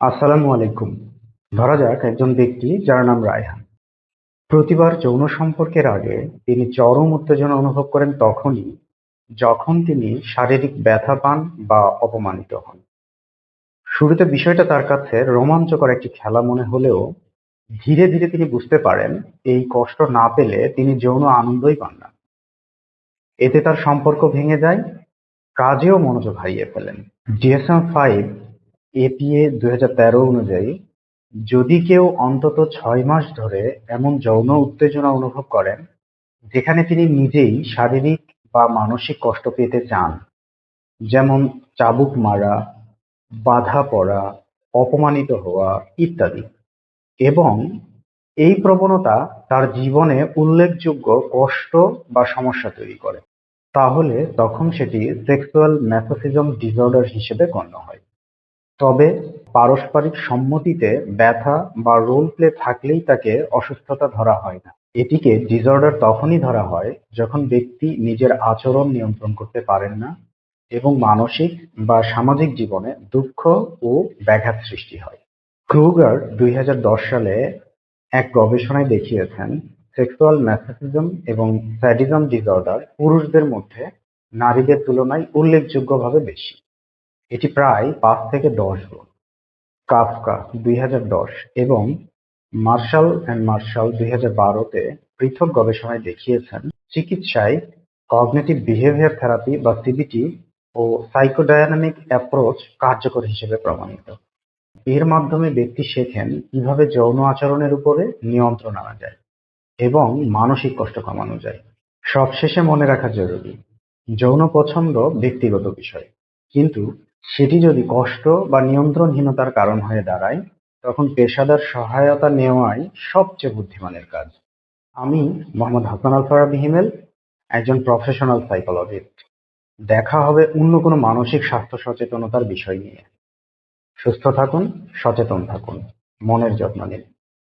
আসসালামু আলাইকুম। ধরা যাক একজন ব্যক্তি যার নাম রায়হান। প্রতিবার যৌন সম্পর্কের আগে তিনি চরম উত্তেজনা অনুভব করেন তখনই যখন তিনি শারীরিক ব্যথা পান বা অপমানিত হন। শুরুতে বিষয়টা তার কাছে রোমাঞ্চকর একটি খেলা মনে হলেও ধীরে ধীরে তিনি বুঝতে পারেন এই কষ্ট না পেলে তিনি যৌন আনন্দই পান না। এতে তার সম্পর্ক ভেঙে যায়, কাজেও মনোযোগ হারিয়ে ফেলেন। ডিএসএম ফাইভ এপিএ দুই অনুযায়ী, যদি কেউ অন্তত ছয় মাস ধরে এমন যৌন উত্তেজনা অনুভব করেন, যেখানে তিনি নিজেই শারীরিক বা মানসিক কষ্ট পেতে চান, যেমন চাবুক মারা, বাধা পড়া, অপমানিত হওয়া ইত্যাদি, এবং এই প্রবণতা তার জীবনে উল্লেখযোগ্য কষ্ট বা সমস্যা তৈরি করে, তাহলে তখন সেটি সেক্সুয়াল ম্যাসোসিজম ডিসঅর্ডার হিসেবে গণ্য হয়। তবে পারস্পরিক সম্মতিতে ব্যথা বা রোল প্লে থাকলেই তাকে অসুস্থতা ধরা হয় না। এটিকে ডিসঅর্ডার তখনই ধরা হয় যখন ব্যক্তি নিজের আচরণ নিয়ন্ত্রণ করতে পারেন না এবং মানসিক বা সামাজিক জীবনে দুঃখ ও ব্যাঘাত সৃষ্টি হয়। ক্রুগার দুই হাজার দশ সালে এক গবেষণায় দেখিয়েছেন সেক্সুয়াল ম্যাসোসিজম এবং স্যাডিজম ডিসঅর্ডার পুরুষদের মধ্যে নারীদের তুলনায় উল্লেখযোগ্যভাবে বেশি। এটি প্রায় পাঁচ থেকে দশ গুণ। কাফকা দুই হাজার দশ এবং মার্শাল অ্যান্ড মার্শাল দুই হাজার বারোতে পৃথক গবেষণায় দেখিয়েছেন চিকিৎসায় কগনেটিভ বিহেভিয়ার থেরাপি বা সিবিটি ও সাইকোডায়নামিক অ্যাপ্রোচ কার্যকর হিসেবে প্রমাণিত। এর মাধ্যমে ব্যক্তি শেখেন কীভাবে যৌন আচরণের উপরে নিয়ন্ত্রণ আনা যায় এবং মানসিক কষ্ট কমানো যায়। সবশেষে মনে রাখা জরুরি, যৌন পছন্দ ব্যক্তিগত বিষয়, কিন্তু সেটি যদি কষ্ট বা নিয়ন্ত্রণহীনতার কারণ হয়ে দাঁড়ায়, তখন পেশাদার সহায়তা নেওয়াই সবচেয়ে বুদ্ধিমানের কাজ। আমি মোহাম্মদ হাসান আল ফারাবি হিমেল, একজন প্রফেশনাল সাইকোলজিস্ট দেখা হবে অন্য কোনো মানসিক স্বাস্থ্য সচেতনতার বিষয় নিয়ে। সুস্থ থাকুন, সচেতন থাকুন। মনের যত্ন নিন।